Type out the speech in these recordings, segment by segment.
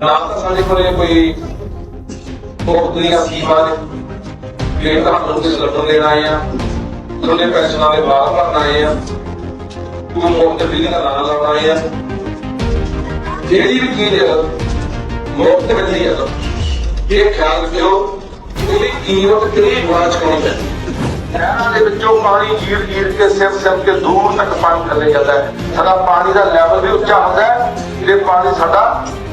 ਨਾ ਤਾਂ ਸਾਡੇ ਕੋਲੇ ਕੋਈ ਮੁਫਤ ਦੀਆਂ ਸਕੀਮਾਂ ਨੇ ਕਿ ਤੁਹਾਨੂੰ ਕਿਸ ਲੱਡੂ ਦੇਣ ਆਏ ਆ ਤੁਹਾਡੇ ਪੈਨਸ਼ਨਾਂ ਦੇ ਬਾਹਰ ਭਰਨ ਆਏ ਆ, ਕੋਈ ਮੁਫਤ ਬਿਜਲੀ ਦਾ ਨਾਂ ਲਾਉਣ ਆਏ ਆ। ਜਿਹੜੀ ਵੀ ਚੀਜ਼ ਮੁਫਤ ਮਿਲਦੀ ਹੈ ਇਹ ਖਿਆਲ ਰੱਖਿਓ, ਉਹਦੀ ਕੀਮਤ ਕਿਹੜੀ ਗੁਣਾ ਚੁਕਾਉਣੀ ਹੈ ਨਹਿਰਾਂ ਦੇ ਵਿੱਚੋਂ ਪਾਣੀ ਜੀਰ ਜੀਰ ਕੇ ਸਿਰ ਸਿਰ ਕੇ ਦੂਰ ਤੱਕ ਪਾਣੀ ਥੱਲੇ ਜਾਂਦਾ ਹੈ। ਸਾਡਾ ਪਾਣੀ ਦਾ ਲੈਵਲ ਵੀ ਉੱਚਾ ਹੁੰਦਾ ਹੈ। ਤੇ ਪਾਣੀ ਸਾਡਾ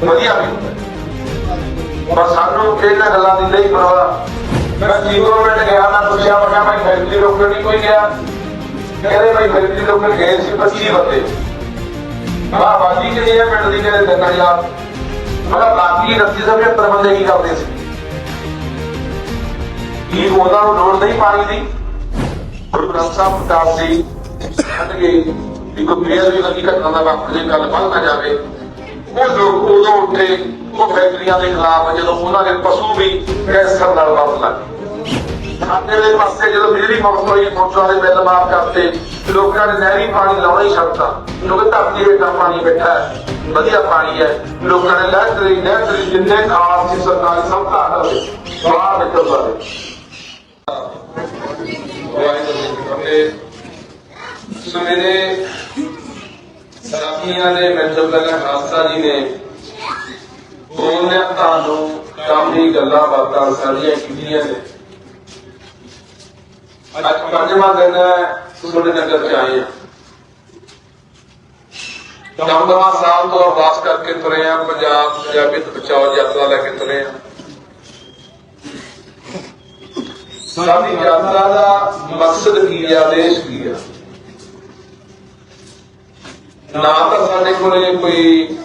ਵਧੀਆ ਵੀ ਹੁੰਦਾ। ਸਾਨੂੰ ਇਹਨਾਂ ਗੱਲਾਂ ਦੀ ਨਹੀਂ ਪਰਵਾਹ। ਮੈਂ ਜੀਵੋ ਮਿੰਟ ਗਿਆ, ਮੈਂ ਪੁੱਛਿਆ, ਮੈਂ ਮੈਂ ਫੈਕਟਰੀ ਰੋਕਣ ਨਹੀਂ ਕੋਈ ਗਿਆ? ਕਹਿੰਦੇ, ਭਾਈ ਫੈਕਟਰੀ ਰੋਕਣ ਗਏ ਸੀ 25 ਬੰਦੇ। ਬਾ ਬਾਜੀ ਕਿਹੜੀ ਹੈ ਪਿੰਡ ਦੀ ਕਹਿੰਦੇ ਤਿੰਨ ਹਜ਼ਾਰ ਬਾਕੀ 29 ਸੌ 75 ਬੰਦੇ ਕੀ ਕਰਦੇ ਸੀ? ਕੀ ਉਹਨਾਂ ਨੂੰ ਲੋੜ ਨਹੀਂ ਪਾਣੀ ਦੀ? ਗੁਰੂ ਗ੍ਰੰਥ ਸਾਹਿਬ ਪ੍ਰਕਾਸ਼ ਜੀ, ਕਹਿੰਦੇ ਕਿ ਕੋਈ ਬੇਅਦ ਵੀ ਲੱਗੀ ਘਟਨਾ ਦਾ ਵਾਪਰ ਜੇ ਗੱਲ ਵੱਧ ਨਾ ਜਾਵੇ। ਉਹ ਲੋਕ ਉਦੋਂ ਉੱਠੇ ਉਹ ਫੈਕਟਰੀਆਂ ਦੇ ਖਿਲਾਫ ਜਦੋਂ ਉਹਨਾਂ ਦੇ ਪਸ਼ੂ ਵੀ ਕੈਂਸਰ ਨਾਲ ਮਰਨ ਲੱਗੇ ਸਾਡੇ ਦੇ ਪਾਸੇ ਜਦੋਂ ਬਿਜਲੀ ਮੁਕਤ ਹੋਈ ਮੋਟਰਾਂ ਦੇ ਬਿੱਲ ਮਾਫ ਕਰਤੇ, ਲੋਕਾਂ ਨੇ ਨਹਿਰੀ ਪਾਣੀ ਲਾਉਣਾ ਹੀ ਛੱਡਤਾ। ਕਿਉਂਕਿ ਧਰਤੀ ਹੇਠਾਂ ਪਾਣੀ ਬੈਠਾ ਹੈ। ਵਧੀਆ ਪਾਣੀ ਹੈ। ਲੋਕਾਂ ਨੇ ਲਹਿਤਰੀ ਲਹਿਤਰੀ ਜਿੰਨੇ ਖਾਸ ਸੀ ਸਰਕਾਰੀ ਸਭ ਘਾਟ ਹੋਵੇ ਬਾਹਰ ਨਿਕਲ ਸਕਦੇ ਸਵੇਰੇ ਸਾਥੀਆਂ ਦੇ ਮੈਂਟਲ ਪਹਿਲਾਂ ਖਾਲਸਾ ਜੀ ਨੇ ਬੋਲਦਿਆਂ ਤੁਹਾਨੂੰ ਕਾਮੀ ਗੱਲਾਂ ਬਾਤਾਂ ਸਾਰੀਆਂ ਕੀਤੀਆਂ ਨੇ। ਅੱਜ ਪੰਜਵਾਂ ਦਿਨ ਤੁਹਾਡੇ ਨਗਰ ਚ ਆਏ ਆ ਦਮਦਮਾ ਸਾਹਿਬ ਤੋਂ ਅਰਦਾਸ ਕਰਕੇ ਤੁਰੇ ਆ ਪੰਜਾਬ ਪੰਜਾਬੀ ਤੋਂ ਬਚਾਓ ਯਾਤਰਾ ਲੈ ਕੇ ਤੁਰੇ ਆ ਸਾਡੀ ਯਾਤਰਾ ਦਾ ਮਕਸਦ ਕੀ ਆ ਦੇਸ਼ ਕੀ ਆ? ਨਾ ਤਾਂ ਸਾਡੇ ਕੋਲੇ ਕੋਈ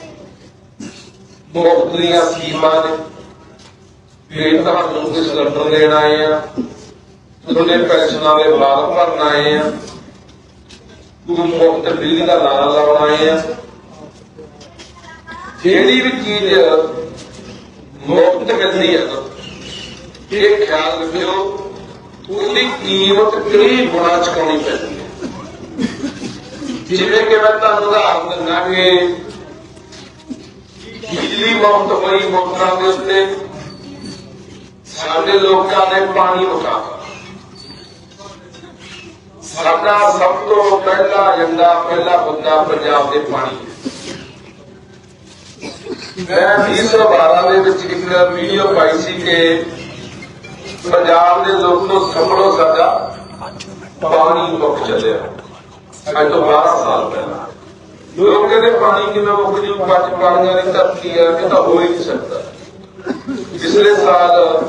ਮੁਫਤ ਦੀਆਂ ਸਕੀਮਾਂ ਨੇ। ਕਿ ਤੁਹਾਨੂੰ ਕਿਸ ਲੱਡੂ ਦੇਣ ਆਏ ਆ, ਤੁਹਾਡੇ ਪੈਨਸ਼ਨਾਂ ਦੇ ਬਾਅਦ ਭਰਨ ਆਏ ਆ, ਕੋਈ ਮੁਫਤ ਬਿਜਲੀ ਦਾ ਨਾਂ ਲਾਉਣ ਆਏ ਆ। ਜਿਹੜੀ ਵੀ ਚੀਜ਼ ਮੁਫਤ ਮਿਲਦੀ ਹੈ ਇਹ ਖਿਆਲ ਰੱਖਿਓ, ਉਹਦੀ ਕੀਮਤ ਕਿਹੜੀ ਗੁਣਾ ਚੁਕਾਉਣੀ ਪੈਂਦੀ ਹੈ ਜਿਵੇਂ ਕਿ ਮੈਂ ਤੁਹਾਨੂੰ ਉਦਾਹਰਨ ਦਿੰਦਾ ਕਿ ਬਿਜਲੀ ਮੁਫਤ ਹੋਈ ਮੋਟਰਾਂ ਦੇ ਉੱਤੇ, ਸਾਡੇ ਲੋਕਾਂ ਨੇ ਪਾਣੀ ਮੁਕਾਤਾ। ਸਾਡਾ ਸਭ ਤੋਂ ਪਹਿਲਾ ਏਜੰਡਾ, ਪਹਿਲਾ ਮੁੱਦਾ ਪੰਜਾਬ ਦੇ ਪਾਣੀ ਮੈਂ 2012 ਦੇ ਵਿੱਚ ਇੱਕ ਵੀਡੀਓ ਪਾਈ ਸੀ ਕਿ ਪੰਜਾਬ ਦੇ ਲੋਕ ਨੂੰ ਸੰਭਲੋ ਸਾਡਾ ਪਾਣੀ ਮੁੱਕ ਚੱਲਿਆ। ਅੱਜ ਤੋਂ 12 ਸਾਲ ਪਹਿਲਾਂ। ਲੋਕ ਕਹਿੰਦੇ ਪਾਣੀ ਕਿਵੇਂ ਮੁੱਕ ਜੂ ਪੰਜ ਪਾਣੀਆਂ ਦੀ ਧਰਤੀ ਹੈ ਕਿ ਤਾਂ ਹੋ ਹੀ ਨਹੀਂ ਸਕਦਾ। ਪਿਛਲੇ ਸਾਲ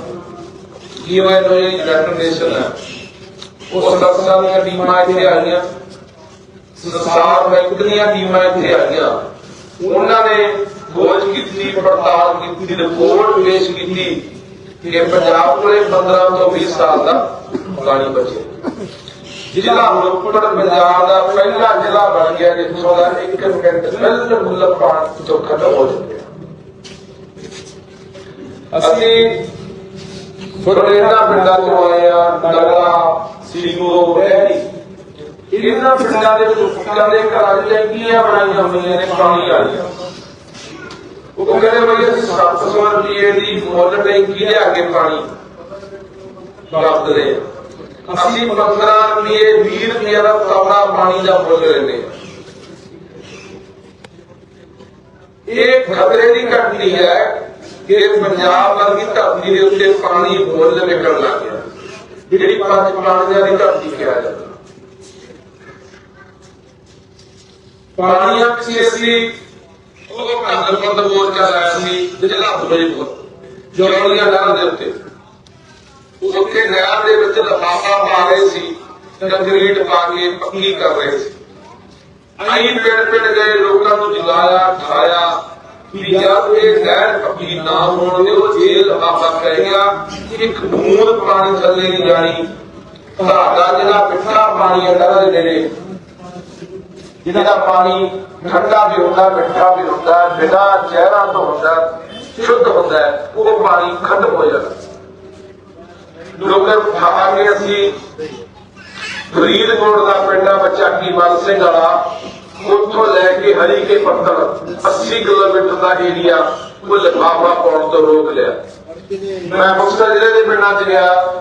ਯੂਐਨ ਯੂਨਾਈਟਿਡ ਨੇਸ਼ਨ ਹੈ। ਉਹ ਸਦੱਸਿਆਂ ਦੀਆਂ ਟੀਮਾਂ ਇੱਥੇ ਆਈਆਂ ਸੰਸਾਰ ਬੈਂਕ ਦੀਆਂ ਟੀਮਾਂ ਇੱਥੇ ਆਈਆਂ ਉਹਨਾਂ ਨੇ ਖੋਜ ਕੀਤੀ, ਪੜਤਾਲ ਕੀਤੀ, ਰਿਪੋਰਟ ਪੇਸ਼ ਕੀਤੀ ਕਿ ਪੰਜਾਬ ਕੋਲੇ 15 ਤੋਂ 20 ਸਾਲ ਦਾ ਪਾਣੀ ਬਚੇ। ਜ਼ਿਲ੍ਹਾ ਰੋਪੜ ਪੰਜਾਬ ਦਾ ਪਹਿਲਾ ਜ਼ਿਲ੍ਹਾ ਬਣ ਗਿਆ ਜਿੱਥੋਂ ਦਾ ਇੱਕ ਮਿੰਟ ਬਿਲਕੁਲ ਪਾਣੀ ਤੋਂ ਖਤਮ ਹੋ ਚੁੱਕਿਆ। ਅਸੀਂ ਫੁਰੇਨਾ ਪਿੰਡਾਂ ਤੋਂ ਆਏ ਆ ਨਗਲਾ ਸਿੰਘੋ ਬਹਿਰੀ ਇਹਨਾਂ ਪਿੰਡਾਂ ਦੇ ਲੋਕਾਂ ਦੇ ਘਰਾਂ 'ਚ ਟੈਂਕੀਆਂ ਬਣਾਈਆਂ ਹੋਈਆਂ ਨੇ ਪਾਣੀ ਵਾਲੀਆਂ। ਉਹ ਕਹਿੰਦੇ ਬਈ ਅਸੀਂ 700 ਰੁਪਏ ਦੀ ਮੁੱਲ ਟੈਂਕੀ ਲਿਆ ਕੇ ਪਾਣੀ। ਵਰਤਦੇ ਹਾਂ ਅਸੀਂ 15 ਰੁਪਏ 20 ਰੁਪਏ ਦਾ ਤੌੜਾ ਪਾਣੀ ਦਾ ਮੁੱਲ ਲੈਂਦੇ ਇਹ ਖਤਰੇ ਦੀ ਘਟਨੀ ਹੈ ਕਿ ਪੰਜਾਬ ਵਰਗੀ ਧਰਤੀ ਦੇ ਉੱਤੇ ਪਾਣੀ ਮੁੱਲ ਨਿਕਲਣ ਲੱਗ ਗਿਆ। ਜਿਹੜੀ ਪੰਜ ਪਾਣੀਆਂ ਦੀ ਧਰਤੀ ਕਿਹਾ ਜਾਂਦਾ। ਪਾਣੀਆਂ ਵਿੱਚ ਉਹ ਕੰਦਰ ਬੰਦ ਮੋਰਚਾ ਲਾਇਆ ਸੀ, ਜ਼ਿਲ੍ਹਾ ਫਿਰੋਜ਼ਪੁਰ ਜੋੜੀਆਂ ਨਹਿਰ ਦੇ ਉੱਤੇ। ਉੱਥੇ ਨਹਿਰ ਦੇ ਵਿੱਚ ਲਫਾਫਾ ਪਾ ਰਹੇ ਸੀ, ਕੰਕਰੀਟ ਪਾ ਕੇ ਪੱਕੀ ਕਰ ਰਹੇ ਸੀ। ਆਈ ਪਿੰਡ ਪਿੰਡ ਗਏ, ਲੋਕਾਂ ਨੂੰ ਜਗਾਇਆ ਠਾਇਆ ਕਿ ਜਦ ਇਹ ਨਹਿਰ ਪੱਕੀ ਨਾ ਹੋਣ ਦੇ ਉਹ ਜੇਲ੍ਹ ਲਫਾਫਾ ਕਰੇਗਾ ਇੱਕ ਬੂੰਦ ਪਾਣੀ ਥੱਲੇ ਨਹੀਂ ਜਾਣੀ। ਤੁਹਾਡਾ ਜਿਹੜਾ ਮਿੱਠਾ ਪਾਣੀ ਹੈ ਨਹਿਰ ਦੇ ਨੇੜੇ। ਜਿਹਦਾ ਪਾਣੀ ਠੰਡਾ ਵੀ ਹੁੰਦਾ, ਮਿੱਠਾ ਵੀ ਹੁੰਦਾ, ਬਿਨਾਂ ਜ਼ਹਿਰਾਂ ਤੋਂ ਹੁੰਦਾ, ਸ਼ੁੱਧ ਹੁੰਦਾ, ਉਹ ਪਾਣੀ ਖਤਮ ਹੋ ਜਾਂਦਾ। ਲੋਕਾਂ ਖਾ ਅਸੀਂ ਫਰੀਦਕੋਟ ਦਾ ਪਿੰਡ ਆ, ਬੱਚਾ ਕੀਮਤ ਸਿੰਘ ਵਾਲਾ। ਉੱਥੋਂ ਲੈ ਕੇ ਹਰੀ ਕੇ ਪੱਤਣ 80 ਕਿਲੋਮੀਟਰ ਦਾ ਏਰੀਆ ਉਹ ਲਿਫਾਫਾ ਪਾਉਣ ਤੋਂ ਰੋਕ ਲਿਆ। ਮੈਂ ਮੁਕਤਸਰ ਜ਼ਿਲ੍ਹੇ ਦੇ ਪਿੰਡਾਂ 'ਚ ਗਿਆ।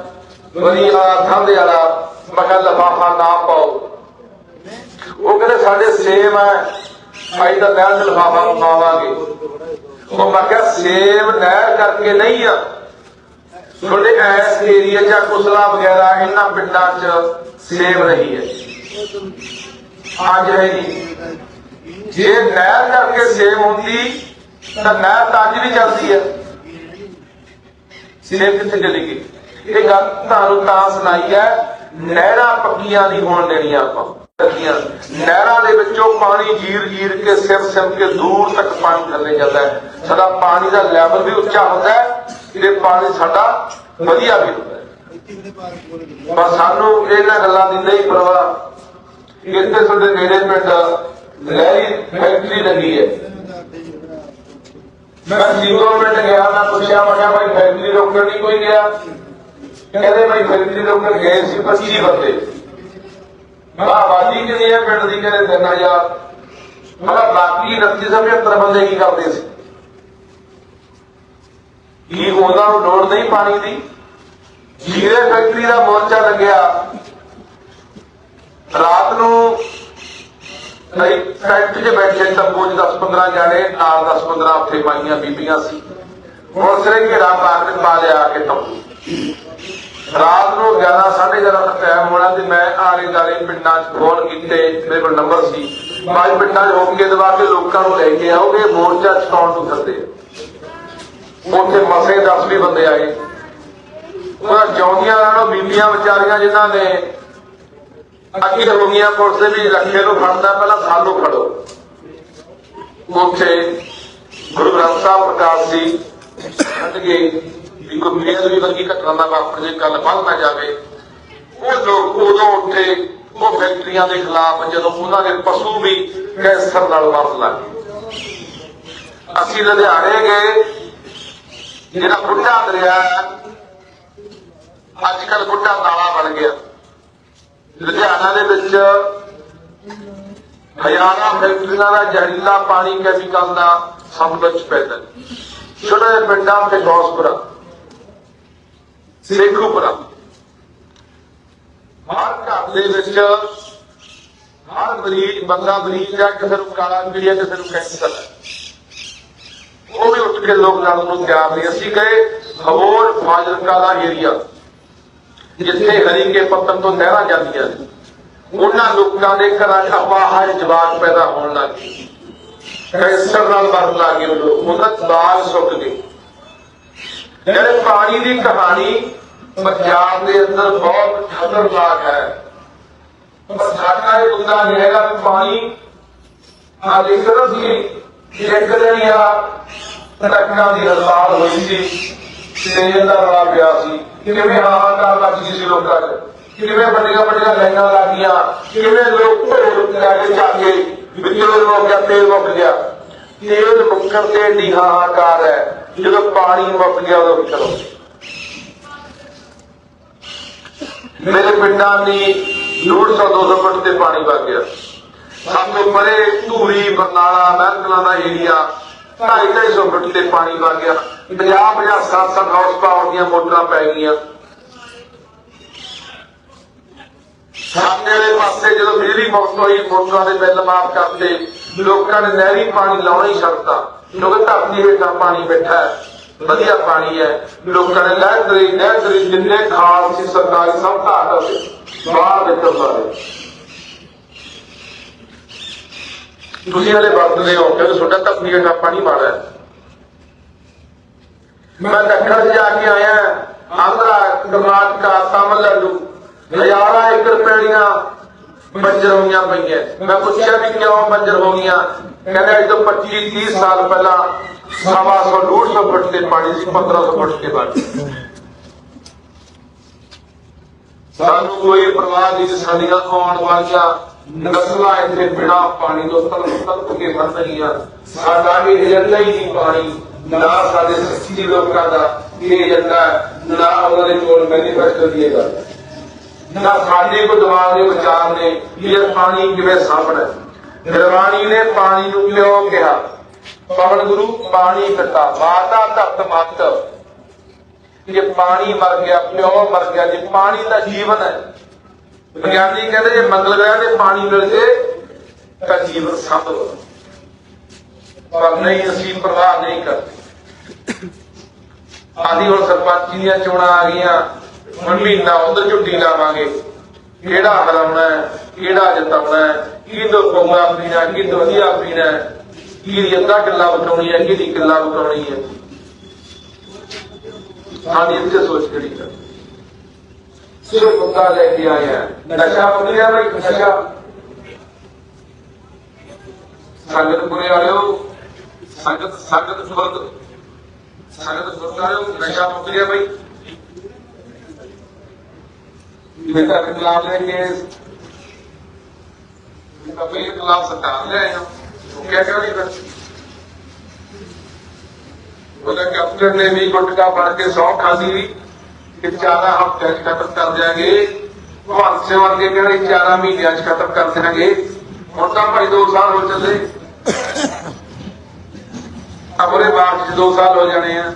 ਬੜੀ ਆ ਠੰਡ ਵਾਲਾ ਮੈਂ ਲਿਫਾਫਾ ਨਾ ਪਾਓ। ਉਹ ਕਹਿੰਦੇ, ਸਾਡੇ ਸੇਮ ਹੈ ਭਾਈ ਦਾ ਨਹਿਰ ਚ ਲਿਫਾਫਾ ਪਾਵਾਂਗੇ ਉਹ ਮੈਂ ਕਿਹਾ, ਸੇਮ ਨਹਿਰ ਕਰਕੇ ਨਹੀਂ ਆ। ਤੁਹਾਡੇ ਐਸ ਏਰੀਆ ਜਾਂ ਕੁਸਲਾ ਵਗੈਰਾ ਇਹਨਾਂ ਪਿੰਡਾਂ 'ਚ ਸੇਮ ਰਹੀ ਹੈ। ਅੱਜ ਹੈ ਨਹੀਂ। ਜੇ ਨਹਿਰ ਕਰਕੇ ਸੇਮ ਹੁੰਦੀ, ਤਾਂ ਨਹਿਰ ਤਾਂ ਅੱਜ ਵੀ ਚੱਲਦੀ ਹੈ। ਸੇਮ ਕਿੱਥੇ ਚਲੀ ਗਈ? ਇਹ ਗੱਲ ਤੁਹਾਨੂੰ ਤਾਂ ਸੁਣਾਈ ਹੈ, ਨਹਿਰਾਂ ਪੱਕੀਆਂ ਨਹੀਂ ਹੋਣ ਦੇਣੀਆਂ ਆਪਾਂ। ਨਹਿਰਾਂ ਦੇ ਵਿੱਚੋਂ ਪਾਣੀ ਜੀਰ ਜੀਰ ਕੇ, ਸਿਰ ਸਿਰ ਕੇ ਦੂਰ ਤੱਕ ਪਾਣੀ ਥੱਲੇ ਜਾਂਦਾ ਹੈ। ਸਾਡਾ ਪਾਣੀ ਦਾ ਲੈਵਲ ਵੀ ਉੱਚਾ ਹੁੰਦਾ ਹੈ ਤੇ ਪਾਣੀ ਸਾਡਾ ਵਧੀਆ ਵੀ ਹੁੰਦਾ ਹੈ। ਪਰ ਸਾਨੂੰ ਇਹਨਾਂ ਗੱਲਾਂ ਦੀ ਨਹੀਂ ਪਰਵਾਹ। ਇੱਥੇ ਸਾਡੇ ਨੇੜੇ ਪਿੰਡ ਲਹਿਰੀ ਫੈਕਟਰੀ ਲੱਗੀ ਹੈ। ਮੈਂ ਸੀਗੋ ਪਿੰਡ ਗਿਆ, ਮੈਂ ਪੁੱਛਿਆ, ਮੈਂ ਭਾਈ ਫੈਕਟਰੀ ਰੋਕਣ ਨਹੀਂ ਕੋਈ ਗਿਆ? ਕਹਿੰਦੇ ਭਾਈ ਫੈਕਟਰੀ ਰੋਕਣ ਗਏ ਸੀ 25 ਬੰਦੇ। ਮੈਂ ਕਿੰਨੀ ਹੈ ਪਿੰਡ ਦੀ ਕਹਿੰਦੇ 3000 ਮੈਂ ਬਾਕੀ 29 75 ਬੰਦੇ ਕੀ ਕਰਦੇ ਸੀ? ਕੀ ਉਹਨਾਂ ਨੂੰ ਲੋੜ ਨਹੀਂ ਪਾਣੀ ਦੀ? ਜੀਰੇ ਫੈਕਟਰੀ ਦਾ ਮੋਰਚਾ ਲੱਗਿਆ। ਰਾਤ ਨੂੰ ਫੈਕਟਰੀ 'ਚ ਬੈਠੇ, ਤੰਬੂ 'ਚ 10-15 ਜਾਣੇ, ਨਾਲ 10-15 ਉੱਥੇ ਪਾਈਆਂ ਬੀਬੀਆਂ ਸੀ। ਹੁਣ ਸਿਰੇ ਘੇਰਾ ਪਾ ਕੇ ਪਾ ਲਿਆ ਕੇ ਤੰਬੂ ਰਾਤ ਨੂੰ 11 11:30 ਦਾ ਟਾਈਮ ਹੋਣਾ ਤੇ ਮੈਂ ਆਲੇ ਦਾਲੇ ਪਿੰਡਾਂ 'ਚ ਫੋਨ ਕੀਤੇ, ਮੇਰੇ ਕੋਲ ਨੰਬਰ ਸੀ। ਬਾਈ ਪਿੰਡਾਂ 'ਚ ਹੋ ਦਵਾ ਕੇ ਲੋਕਾਂ ਨੂੰ ਲੈ ਕੇ ਆਓਗੇ ਮੋਰਚਾ ਚਕਾਉਣ ਨੂੰ ਕਰਦੇ ਉੱਥੇ ਮਸੇ 10 ਵੀ ਬੰਦੇ ਆਏ। ਉਹਨਾਂ ਜਿਉਂਦੀਆਂ ਨਾਲੋਂ ਬੀਬੀਆਂ ਵਿਚਾਰੀਆਂ ਜਿਨ੍ਹਾਂ ਨੇ ਅੱਗੇ ਹੋ ਗਈਆਂ, ਪੁਲਿਸ ਦੇ ਵੀ ਰੱਖੇ ਨੂੰ ਫੜਦਾ, ਪਹਿਲਾਂ ਸਾਨੂੰ ਫੜੋ। ਉੱਥੇ ਗੁਰੂ ਗ੍ਰੰਥ ਸਾਹਿਬ ਪ੍ਰਕਾਸ਼ ਜੀ, ਛੱਡ ਵੀ ਕੋਈ ਮੇਲ ਵਰਗੀ ਘਟਨਾ ਦਾ ਵਾਪਰ ਜੇ ਗੱਲ ਵੱਧ ਨਾ ਜਾਵੇ। ਉਹ ਲੋਕ ਉਦੋਂ ਉੱਠੇ ਉਹ ਫੈਕਟਰੀਆਂ ਦੇ ਖਿਲਾਫ ਜਦੋਂ ਉਹਨਾਂ ਦੇ ਪਸ਼ੂ ਵੀ ਕੈਂਸਰ ਨਾਲ ਮਰਨ ਲੱਗੇ ਅਸੀਂ ਲੁਧਿਆਣੇ ਗਏ, ਜਿਹੜਾ ਬੁੱਢਾ ਦਰਿਆ ਅੱਜ ਕੱਲ ਬੁੱਢਾ ਨਾਲਾ ਬਣ ਗਿਆ। ਲੁਧਿਆਣਾ ਦੇ ਵਿੱਚ ਹਜ਼ਾਰਾਂ ਫੈਕਟਰੀਆਂ ਦਾ ਜ਼ਹਿਰੀਲਾ ਪਾਣੀ ਕੈਮੀਕਲ ਦਾ ਸਤਲੁਜ ਪੈਦਾ। ਛੋਟੇ ਪਿੰਡਾਂ ਤੇ ਗੌਸਪੁਰਾ। ਸੇਖੂਪੁਰਾ ਹਰ ਘਰ ਦੇ ਵਿੱਚ ਹਰ ਮਰੀਜ਼ ਬੰਦਾ ਮਰੀਜ਼ ਜਾਂ ਕਿਸੇ ਨੂੰ ਕਾਲਾ ਪੀੜਿਆ, ਕਿਸੇ ਨੂੰ ਕੈਂਸਰ ਉਹ ਵੀ ਉੱਠ ਕੇ ਲੋਕ ਲੜਨ ਨੂੰ ਤਿਆਰ ਨਹੀਂ। ਅਸੀਂ ਗਏ ਹਵੋਰ ਫਾਜ਼ਿਲਕਾ ਦਾ ਏਰੀਆ ਜਿੱਥੇ ਹਰੀ ਕੇ ਪੱਤਨ ਤੋਂ ਨਹਿਰਾਂ ਜਾਂਦੀਆਂ ਨੇ। ਉਹਨਾਂ ਲੋਕਾਂ ਦੇ ਘਰਾਂ 'ਚ ਅਪਾਹਜ ਜਵਾਕ ਪੈਦਾ ਹੋਣ ਲੱਗ ਗਏ ਕੈਂਸਰ ਨਾਲ ਮਰਨ ਲੱਗ ਗਏ। ਉਹ ਲੋਕ ਉਹਨਾਂ ਦੇ ਸੁੱਕ ਗਏ। ਜਿਹੜੇ ਪਾਣੀ ਦੀ ਕਹਾਣੀ ਪੰਜਾਬ ਦੇ ਅੰਦਰ ਬਹੁਤ ਖਤਰਨਾਕ ਹੈ। ਪਰ ਸਾਡਾ ਇਹ ਮੁੱਦਾ ਨਹੀਂ ਹੈਗਾ ਵੀ ਪਾਣੀ ਆ ਦੇਖੋ ਸੀ ਇੱਕ ਦਿਨ ਆ ਟਰੱਕਾਂ ਦੀ ਹੜਤਾਲ ਹੋਈ ਸੀ ਤੇਲ ਦਾ ਰੌਲਾ ਪਿਆ ਸੀ। ਕਿਵੇਂ ਹਾਹਾਕਾਰ ਲੱਗੀ ਸੀ ਲੋਕਾਂ 'ਚ ਕਿਵੇਂ ਵੱਡੀਆਂ ਵੱਡੀਆਂ ਲਾਈਨਾਂ ਲੱਗੀਆਂ ਕਿਵੇਂ ਲੋਕ ਢੋਲ ਲੈ ਕੇ ਚਾਗੇ ਵਿੱਚੋਂ ਲੋਕ ਗਿਆ ਮੁੱਕ ਗਿਆ। ਤੇਲ ਮੁੱਕਣ ਤੇ ਏਡੀ ਹਾਹਾਕਾਰ ਹੈ, ਜਦੋਂ ਪਾਣੀ ਮੁੱਕ ਗਿਆ ਉਦੋਂ ਚਲੋ। ਮੇਰੇ ਪਿੰਡਾਂ ਦੀ 150 200 ਫੁੱਟ ਤੇ ਪਾਣੀ ਵਗ ਗਿਆ। ਸਭ ਤੋਂ ਪਰੇ ਧੂਰੀ, ਬਰਨਾਲਾ ਮਹਿਕਲਾਂ ਦਾ ਏਰੀਆ 250 ਫੁੱਟ ਤੇ ਪਾਣੀ ਵਗ ਗਿਆ। 50 50 60 60 ਪਾਵਰ ਦੀਆਂ ਮੋਟਰਾਂ ਪੈ ਗਈਆਂ। ਸਾਹਮਣੇ ਵਾਲੇ ਪਾਸੇ ਜਦੋਂ ਬਿਜਲੀ ਮੁਕਤ ਹੋਈ, ਮੋਟਰਾਂ ਦੇ ਬਿੱਲ ਮਾਫ ਕਰਤੇ। ਲੋਕਾਂ ਨੇ ਨਹਿਰੀ ਪਾਣੀ ਲਾਉਣਾ ਹੀ ਛੱਡਤਾ ਕਿਉਂਕਿ ਧਰਤੀ ਹੇਠਾਂ ਪਾਣੀ ਬੈਠਾ ਹੈ। ਵਧੀਆ ਪਾਣੀ ਹੈ। ਲੋਕਾਂ ਨੇ ਲਹਿਰ ਦਰੀ ਨਹਿਰ ਦਰੀ ਜਿੰਨੇ ਖਾਲ ਸੀ ਸਰਕਾਰੀ ਸਭ ਘਾਟ ਹੋਵੇ ਬਾਹਰ ਨਿਕਲ ਸਾਰੇ ਤੁਸੀਂ ਹਲੇ ਵਰਤਦੇ ਹੋ ਕਿਉਂਕਿ ਤੁਹਾਡਾ ਧਰਤੀ ਹੇਠਾਂ ਪਾਣੀ ਮਾੜਾ ਹੈ। ਮੈਂ ਦੱਖਣ 'ਚ ਜਾ ਕੇ ਆਇਆ ਆਂਧਰਾ ਕਰਨਾਟਕਾ ਤਾਮਿਲਨਾਡੂ ਹਜ਼ਾਰਾਂ ਏਕੜ ਪੈੜੀਆਂ ਬੰਜਰ ਹੋਈਆਂ ਪਈਆਂ। ਮੈਂ ਪੁੱਛਿਆ ਵੀ ਕਿਉਂ ਬੰਜਰ ਹੋ ਗਈਆਂ ਕਹਿੰਦੇ ਅੱਜ ਤੋਂ 25 30 ਸਾਲ ਪਹਿਲਾਂ ਸਵਾ ਸੌ 150 ਫੁੱਟ ਤੇ ਪਾਣੀ ਸੀ 1500 ਫੁੱਟ ਤੇ ਪਾਣੀ ਸਾਨੂੰ ਕੋਈ ਪਰਵਾਹ ਨਹੀਂ ਸਾਡੀਆਂ ਆਉਣ ਵਾਲੀਆਂ ਨਸਲਾਂ ਇੱਥੇ ਬਿਨਾ ਪਾਣੀ ਤੋਂ ਤੜਪ ਤੜਪ ਕੇ ਮਰ ਰਹੀਆਂ। ਸਾਡਾ ਇਹ ਏਜੰਡਾ ਹੀ ਨਹੀਂ ਪਾਣੀ, ਨਾ ਸਾਡੇ ਸੱਚੀ ਲੋਕਾਂ ਦਾ ਇਹ ਏਜੰਡਾ ਨਾ ਉਹਨਾਂ ਦੇ ਕੋਲ ਮੈਨੀਫੈਸਟੋ ਦੀ ਨਾ ਸਾਡੇ ਕੋ ਦਿਮਾਗ ਦੇ ਵਿਚਾਰ ਨੇ ਕਿ ਇਹ ਪਾਣੀ ਕਿਵੇਂ ਸਾਂਭਣਾ ਹੈ। ਨੇ ਪਾਣੀ ਨੂੰ ਕਿਉਂ ਕਿਹਾ? ਪਵਨ ਗੁਰੂ, ਪਾਣੀ ਪਿਤਾ ਮਾਤਾ ਧਰਤ ਮਤ ਜੇ ਪਾਣੀ ਮਰ ਗਿਆ ਪਿਓ ਮਰ ਗਿਆ? ਜੇ ਪਾਣੀ ਦਾ ਜੀਵਨ ਹੈ, ਵਿਗਿਆਨੀ ਕਹਿੰਦੇ ਜੇ ਮੰਗਲ ਗ੍ਰਹਿ ਤੇ ਪਾਣੀ ਮਿਲ ਜੇ, ਤਾਂ ਜੀਵਨ ਸੰਭਵ ਪਰ ਨਹੀਂ, ਅਸੀਂ ਪ੍ਰਵਾਹ ਨਹੀਂ ਕਰਦੇ। ਆਦੀ ਹੁਣ ਸਰਪੰਚੀ ਦੀਆਂ ਚੋਣਾਂ ਆ ਗਈਆਂ। ਹੁਣ ਮਹੀਨਾ ਉਧਰ ਝੁੱਟੀ ਲਾਵਾਂਗੇ। ਕਿਹੜਾ ਹਰਾਉਣਾ ਕਿਹੜਾ ਜਿਤਾਉਣਾ ਹੈ ਕਿਹਦੋਂ ਪੌਂਗਾ ਪੀਣਾ ਕਿਹਦੋਂ ਵਧੀਆ ਪੀਣਾ ਹੈ ਅੱਧਾ ਕਿੱਲਾ ਬਚਾਉਣੀ ਹੈ, ਕਿਹਦੀ ਕਿੱਲਾ ਬਚਾਉਣੀ ਹੈ। ਸਾਡੀ ਇੱਥੇ ਸੋਚ ਕਰੀ ਕਰ ਸਿਰ ਮੁੱਦਾ ਲੈ ਕੇ ਆਇਆ ਨਸ਼ਾ ਮੁਕਰਿਆ ਬਈ, ਨਸ਼ਾ। ਸੰਗਤ ਪੁਰੇ ਵਾਲਿਓ ਸੰਗਤ ਸੰਗਤ ਸੁਰਤ। ਸੰਗਤ ਸੁਰਤ ਵਾਲਿਓ ਨਸ਼ਾ ਮੁਕਰਿਆ ਬਈ। ਬੇਟਾ ਖਿਲਾਫ ਲੈ ਕੇ ਕਬੀਰ ਖਿਲਾਫ ਸਰਕਾਰ ਲੈ ਆਇਆ ਉਹ ਕਿਆ ਕਿਆ ਨਹੀਂ ਉਹਦਾ ਕੈਪਟਨ ਨੇ ਵੀ ਗੁਟਕਾ ਫੜ ਕੇ ਸੌ ਖਾਂਦੀ ਵੀ ਕਿ ਚਾਰਾ ਹਫ਼ਤੇ ਚ ਖਤਮ ਕਰ ਦਿਆਂਗੇ। ਭਾਂਸੇ ਵਰਗੇ ਕਹਿੰਦੇ ਚਾਰਾ ਮਹੀਨਿਆਂ ਚ ਖਤਮ ਕਰ ਦਿਆਂਗੇ। ਹੁਣ ਤਾਂ ਭਾਈ 2 ਸਾਲ ਹੋ ਚੱਲੇ। ਅਬਰੇ ਬਾਅਦ ਚ 2 ਸਾਲ ਹੋ ਜਾਣੇ ਆ।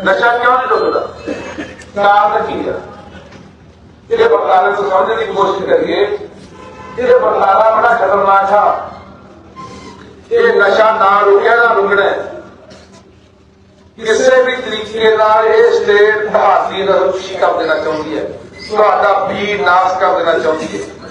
ਨਸ਼ਾ ਕਿਉਂ ਨਹੀਂ ਰੁਕਦਾ? ਕਾਰਨ ਕੀ ਹੈ ਇਹਦੇ ਬਰਤਾਰੇ ਨੂੰ ਸਮਝਣ ਦੀ ਕੋਸ਼ਿਸ਼ ਕਰੀਏ, ਇਹਦੇ ਬਰਤਾਰਾ ਬੜਾ ਖਤਰਨਾਕ ਆ। ਇਹ ਨਸ਼ਾ ਨਾ ਰੁਕਿਆ ਨਾ ਰੁਕਣਾ ਕਿਸੇ ਵੀ ਤਰੀਕੇ ਨਾਲ ਇਹ ਸਟੇਟ ਭਾਰਤੀ ਦਾ ਰੁਸ਼ੀ ਕਰ ਦੇਣਾ ਚਾਹੁੰਦੀ ਹੈ। ਤੁਹਾਡਾ ਵੀ ਨਾਸ ਕਰ ਦੇਣਾ ਚਾਹੁੰਦੀ ਹੈ।